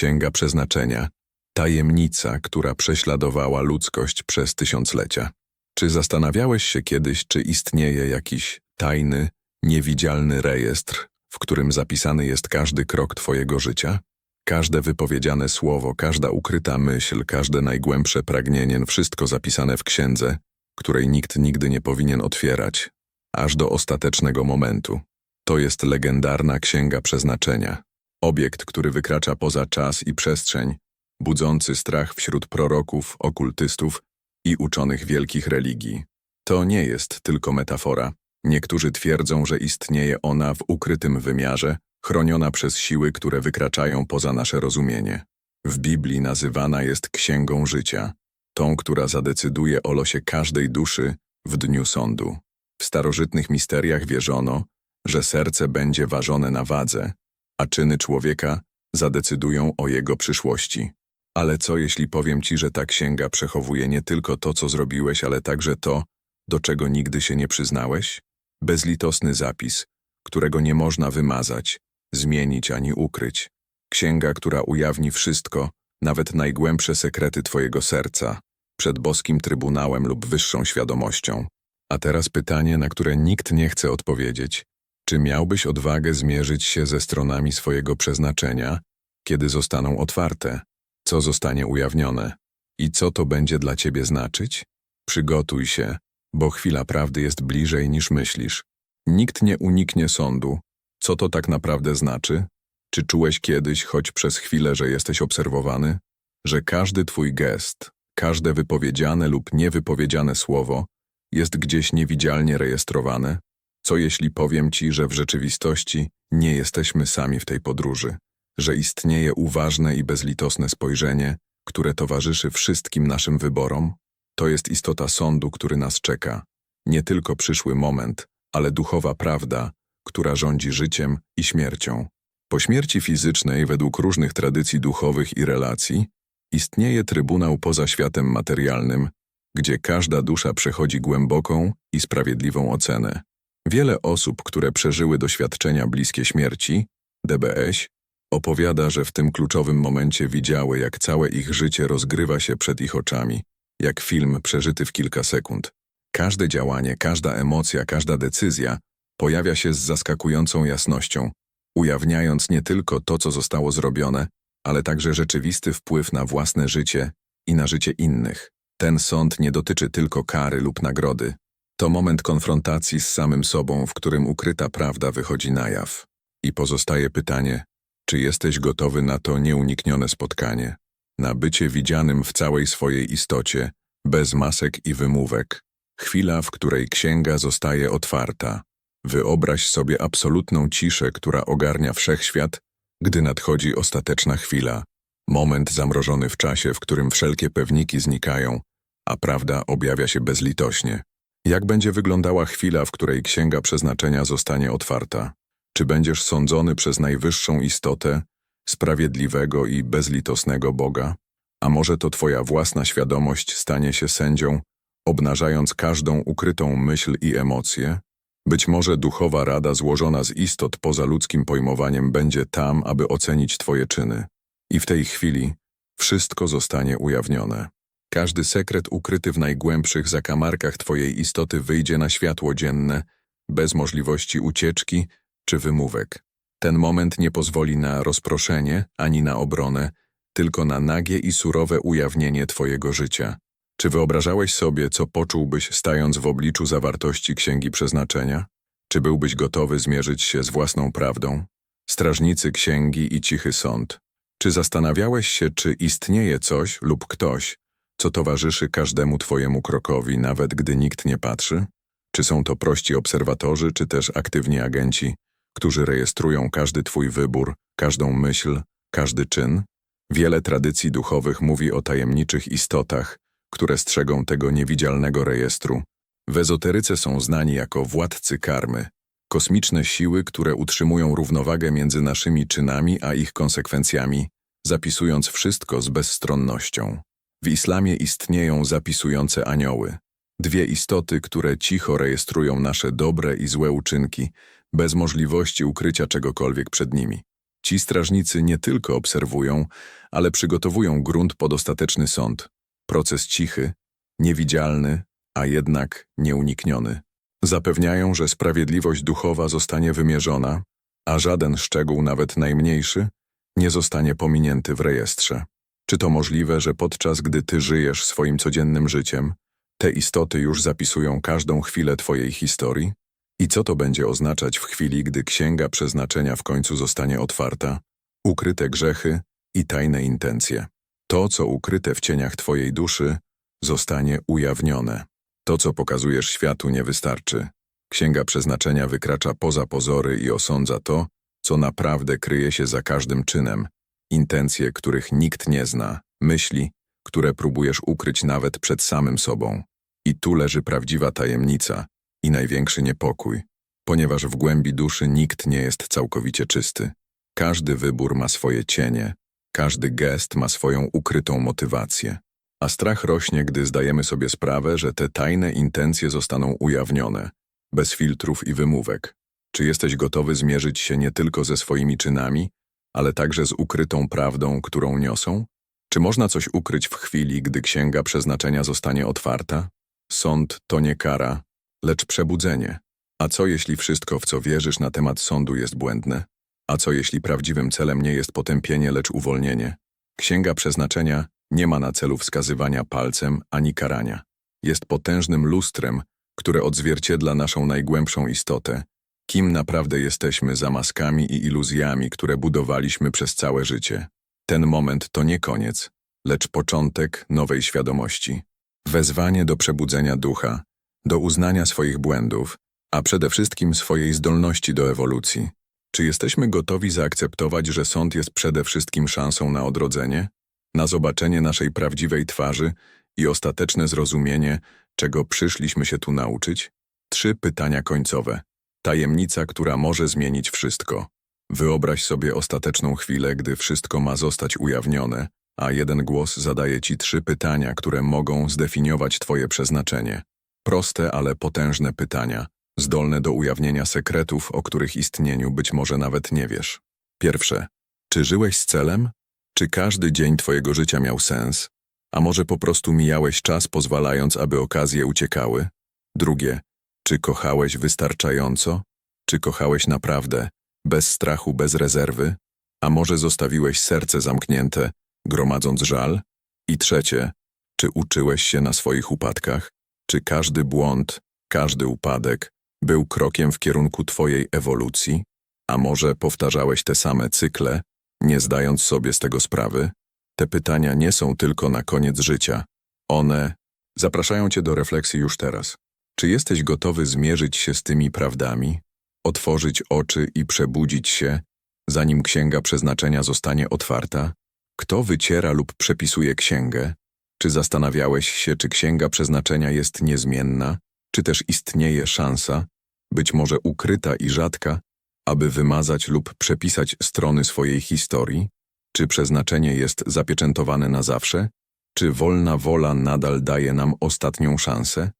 Księga Przeznaczenia, tajemnica, która prześladowała ludzkość przez tysiąclecia. Czy zastanawiałeś się kiedyś, czy istnieje jakiś tajny, niewidzialny rejestr, w którym zapisany jest każdy krok Twojego życia? Każde wypowiedziane słowo, każda ukryta myśl, każde najgłębsze pragnienie, wszystko zapisane w księdze, której nikt nigdy nie powinien otwierać, aż do ostatecznego momentu. To jest legendarna księga przeznaczenia. Obiekt, który wykracza poza czas i przestrzeń, budzący strach wśród proroków, okultystów i uczonych wielkich religii. To nie jest tylko metafora. Niektórzy twierdzą, że istnieje ona w ukrytym wymiarze, chroniona przez siły, które wykraczają poza nasze rozumienie. W Biblii nazywana jest księgą życia, tą, która zadecyduje o losie każdej duszy w dniu sądu. W starożytnych misteriach wierzono, że serce będzie ważone na wadze, a czyny człowieka zadecydują o jego przyszłości. Ale co jeśli powiem ci, że ta księga przechowuje nie tylko to, co zrobiłeś, ale także to, do czego nigdy się nie przyznałeś? Bezlitosny zapis, którego nie można wymazać, zmienić ani ukryć. Księga, która ujawni wszystko, nawet najgłębsze sekrety twojego serca, przed boskim trybunałem lub wyższą świadomością. A teraz pytanie, na które nikt nie chce odpowiedzieć. Czy miałbyś odwagę zmierzyć się ze stronami swojego przeznaczenia, kiedy zostaną otwarte? Co zostanie ujawnione? I co to będzie dla ciebie znaczyć? Przygotuj się, bo chwila prawdy jest bliżej niż myślisz. Nikt nie uniknie sądu. Co to tak naprawdę znaczy? Czy czułeś kiedyś, choć przez chwilę, że jesteś obserwowany? Że każdy twój gest, każde wypowiedziane lub niewypowiedziane słowo jest gdzieś niewidzialnie rejestrowane? Co jeśli powiem ci, że w rzeczywistości nie jesteśmy sami w tej podróży, że istnieje uważne i bezlitosne spojrzenie, które towarzyszy wszystkim naszym wyborom? To jest istota sądu, który nas czeka. Nie tylko przyszły moment, ale duchowa prawda, która rządzi życiem i śmiercią. Po śmierci fizycznej, według różnych tradycji duchowych i relacji, istnieje trybunał poza światem materialnym, gdzie każda dusza przechodzi głęboką i sprawiedliwą ocenę. Wiele osób, które przeżyły doświadczenia bliskie śmierci, DBS, opowiada, że w tym kluczowym momencie widziały, jak całe ich życie rozgrywa się przed ich oczami, jak film przeżyty w kilka sekund. Każde działanie, każda emocja, każda decyzja pojawia się z zaskakującą jasnością, ujawniając nie tylko to, co zostało zrobione, ale także rzeczywisty wpływ na własne życie i na życie innych. Ten sąd nie dotyczy tylko kary lub nagrody. To moment konfrontacji z samym sobą, w którym ukryta prawda wychodzi na jaw. I pozostaje pytanie, czy jesteś gotowy na to nieuniknione spotkanie, na bycie widzianym w całej swojej istocie, bez masek i wymówek, chwila, w której księga zostaje otwarta. Wyobraź sobie absolutną ciszę, która ogarnia wszechświat, gdy nadchodzi ostateczna chwila, moment zamrożony w czasie, w którym wszelkie pewniki znikają, a prawda objawia się bezlitośnie. Jak będzie wyglądała chwila, w której księga przeznaczenia zostanie otwarta? Czy będziesz sądzony przez najwyższą istotę, sprawiedliwego i bezlitosnego Boga? A może to twoja własna świadomość stanie się sędzią, obnażając każdą ukrytą myśl i emocję? Być może duchowa rada złożona z istot poza ludzkim pojmowaniem będzie tam, aby ocenić twoje czyny. I w tej chwili wszystko zostanie ujawnione. Każdy sekret ukryty w najgłębszych zakamarkach twojej istoty wyjdzie na światło dzienne, bez możliwości ucieczki czy wymówek. Ten moment nie pozwoli na rozproszenie ani na obronę, tylko na nagie i surowe ujawnienie twojego życia. Czy wyobrażałeś sobie, co poczułbyś stając w obliczu zawartości Księgi Przeznaczenia? Czy byłbyś gotowy zmierzyć się z własną prawdą? Strażnicy Księgi i cichy sąd. Czy zastanawiałeś się, czy istnieje coś lub ktoś, co towarzyszy każdemu Twojemu krokowi, nawet gdy nikt nie patrzy? Czy są to prości obserwatorzy, czy też aktywni agenci, którzy rejestrują każdy Twój wybór, każdą myśl, każdy czyn? Wiele tradycji duchowych mówi o tajemniczych istotach, które strzegą tego niewidzialnego rejestru. W ezoteryce są znani jako władcy karmy, kosmiczne siły, które utrzymują równowagę między naszymi czynami a ich konsekwencjami, zapisując wszystko z bezstronnością. W islamie istnieją zapisujące anioły, dwie istoty, które cicho rejestrują nasze dobre i złe uczynki, bez możliwości ukrycia czegokolwiek przed nimi. Ci strażnicy nie tylko obserwują, ale przygotowują grunt pod ostateczny sąd. Proces cichy, niewidzialny, a jednak nieunikniony. Zapewniają, że sprawiedliwość duchowa zostanie wymierzona, a żaden szczegół, nawet najmniejszy, nie zostanie pominięty w rejestrze. Czy to możliwe, że podczas gdy ty żyjesz swoim codziennym życiem, te istoty już zapisują każdą chwilę twojej historii? I co to będzie oznaczać w chwili, gdy księga przeznaczenia w końcu zostanie otwarta? Ukryte grzechy i tajne intencje. To, co ukryte w cieniach twojej duszy, zostanie ujawnione. To, co pokazujesz światu, nie wystarczy. Księga przeznaczenia wykracza poza pozory i osądza to, co naprawdę kryje się za każdym czynem, intencje, których nikt nie zna, myśli, które próbujesz ukryć nawet przed samym sobą. I tu leży prawdziwa tajemnica i największy niepokój, ponieważ w głębi duszy nikt nie jest całkowicie czysty. Każdy wybór ma swoje cienie, każdy gest ma swoją ukrytą motywację. A strach rośnie, gdy zdajemy sobie sprawę, że te tajne intencje zostaną ujawnione, bez filtrów i wymówek. Czy jesteś gotowy zmierzyć się nie tylko ze swoimi czynami, ale także z ukrytą prawdą, którą niosą? Czy można coś ukryć w chwili, gdy księga przeznaczenia zostanie otwarta? Sąd to nie kara, lecz przebudzenie. A co jeśli wszystko, w co wierzysz na temat sądu jest błędne? A co jeśli prawdziwym celem nie jest potępienie, lecz uwolnienie? Księga przeznaczenia nie ma na celu wskazywania palcem ani karania. Jest potężnym lustrem, które odzwierciedla naszą najgłębszą istotę, kim naprawdę jesteśmy za maskami i iluzjami, które budowaliśmy przez całe życie. Ten moment to nie koniec, lecz początek nowej świadomości. Wezwanie do przebudzenia ducha, do uznania swoich błędów, a przede wszystkim swojej zdolności do ewolucji. Czy jesteśmy gotowi zaakceptować, że sąd jest przede wszystkim szansą na odrodzenie, na zobaczenie naszej prawdziwej twarzy i ostateczne zrozumienie, czego przyszliśmy się tu nauczyć? Trzy pytania końcowe. Tajemnica, która może zmienić wszystko. Wyobraź sobie ostateczną chwilę, gdy wszystko ma zostać ujawnione, a jeden głos zadaje ci trzy pytania, które mogą zdefiniować twoje przeznaczenie. Proste, ale potężne pytania, zdolne do ujawnienia sekretów, o których istnieniu być może nawet nie wiesz. Pierwsze. Czy żyłeś z celem? Czy każdy dzień twojego życia miał sens? A może po prostu mijałeś czas, pozwalając, aby okazje uciekały? Drugie. Czy kochałeś wystarczająco? Czy kochałeś naprawdę, bez strachu, bez rezerwy? A może zostawiłeś serce zamknięte, gromadząc żal? I trzecie. Czy uczyłeś się na swoich upadkach? Czy każdy błąd, każdy upadek był krokiem w kierunku twojej ewolucji? A może powtarzałeś te same cykle, nie zdając sobie z tego sprawy? Te pytania nie są tylko na koniec życia. One zapraszają cię do refleksji już teraz. Czy jesteś gotowy zmierzyć się z tymi prawdami, otworzyć oczy i przebudzić się, zanim księga przeznaczenia zostanie otwarta? Kto wyciera lub przepisuje księgę? Czy zastanawiałeś się, czy księga przeznaczenia jest niezmienna, czy też istnieje szansa, być może ukryta i rzadka, aby wymazać lub przepisać strony swojej historii? Czy przeznaczenie jest zapieczętowane na zawsze? Czy wolna wola nadal daje nam ostatnią szansę?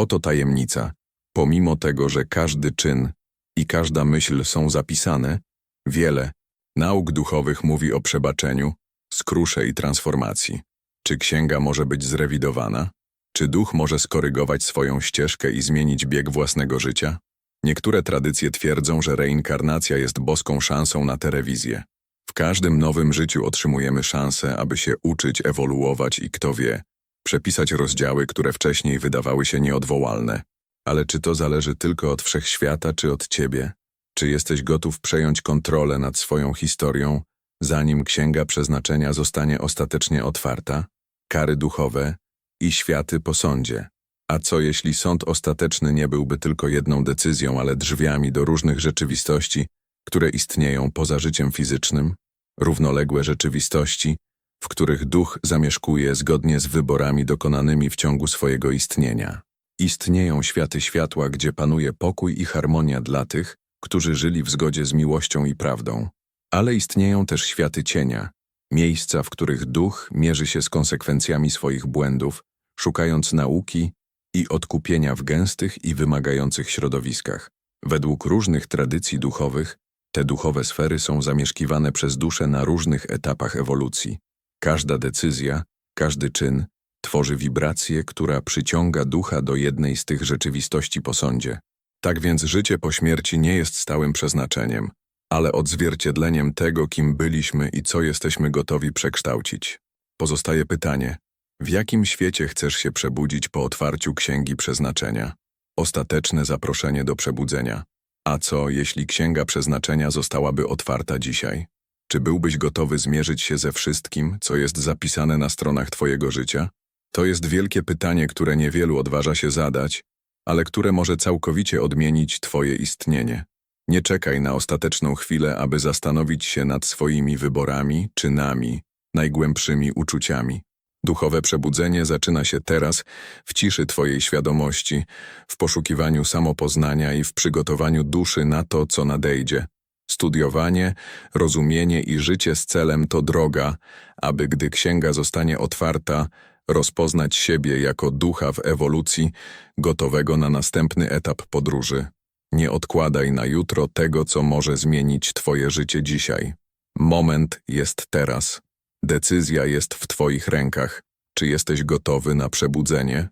Oto tajemnica. Pomimo tego, że każdy czyn i każda myśl są zapisane, wiele nauk duchowych mówi o przebaczeniu, skrusze i transformacji. Czy księga może być zrewidowana? Czy duch może skorygować swoją ścieżkę i zmienić bieg własnego życia? Niektóre tradycje twierdzą, że reinkarnacja jest boską szansą na tę rewizję. W każdym nowym życiu otrzymujemy szansę, aby się uczyć, ewoluować i kto wie, przepisać rozdziały, które wcześniej wydawały się nieodwołalne. Ale czy to zależy tylko od wszechświata, czy od ciebie? Czy jesteś gotów przejąć kontrolę nad swoją historią, zanim księga przeznaczenia zostanie ostatecznie otwarta? Kary duchowe i światy po sądzie. A co jeśli sąd ostateczny nie byłby tylko jedną decyzją, ale drzwiami do różnych rzeczywistości, które istnieją poza życiem fizycznym? Równoległe rzeczywistości, w których duch zamieszkuje zgodnie z wyborami dokonanymi w ciągu swojego istnienia. Istnieją światy światła, gdzie panuje pokój i harmonia dla tych, którzy żyli w zgodzie z miłością i prawdą. Ale istnieją też światy cienia, miejsca, w których duch mierzy się z konsekwencjami swoich błędów, szukając nauki i odkupienia w gęstych i wymagających środowiskach. Według różnych tradycji duchowych, Te duchowe sfery są zamieszkiwane przez duszę na różnych etapach ewolucji. Każda decyzja, każdy czyn tworzy wibrację, która przyciąga ducha do jednej z tych rzeczywistości po sądzie. Tak więc życie po śmierci nie jest stałym przeznaczeniem, ale odzwierciedleniem tego, kim byliśmy i co jesteśmy gotowi przekształcić. Pozostaje pytanie, w jakim świecie chcesz się przebudzić po otwarciu Księgi Przeznaczenia? Ostateczne zaproszenie do przebudzenia. A co, jeśli Księga Przeznaczenia zostałaby otwarta dzisiaj? Czy byłbyś gotowy zmierzyć się ze wszystkim, co jest zapisane na stronach Twojego życia? To jest wielkie pytanie, które niewielu odważa się zadać, ale które może całkowicie odmienić Twoje istnienie. Nie czekaj na ostateczną chwilę, aby zastanowić się nad swoimi wyborami, czynami, najgłębszymi uczuciami. Duchowe przebudzenie zaczyna się teraz, w ciszy Twojej świadomości, w poszukiwaniu samopoznania i w przygotowaniu duszy na to, co nadejdzie. Studiowanie, rozumienie i życie z celem to droga, aby gdy księga zostanie otwarta, rozpoznać siebie jako ducha w ewolucji, gotowego na następny etap podróży. Nie odkładaj na jutro tego, co może zmienić Twoje życie dzisiaj. Moment jest teraz. Decyzja jest w Twoich rękach. Czy jesteś gotowy na przebudzenie?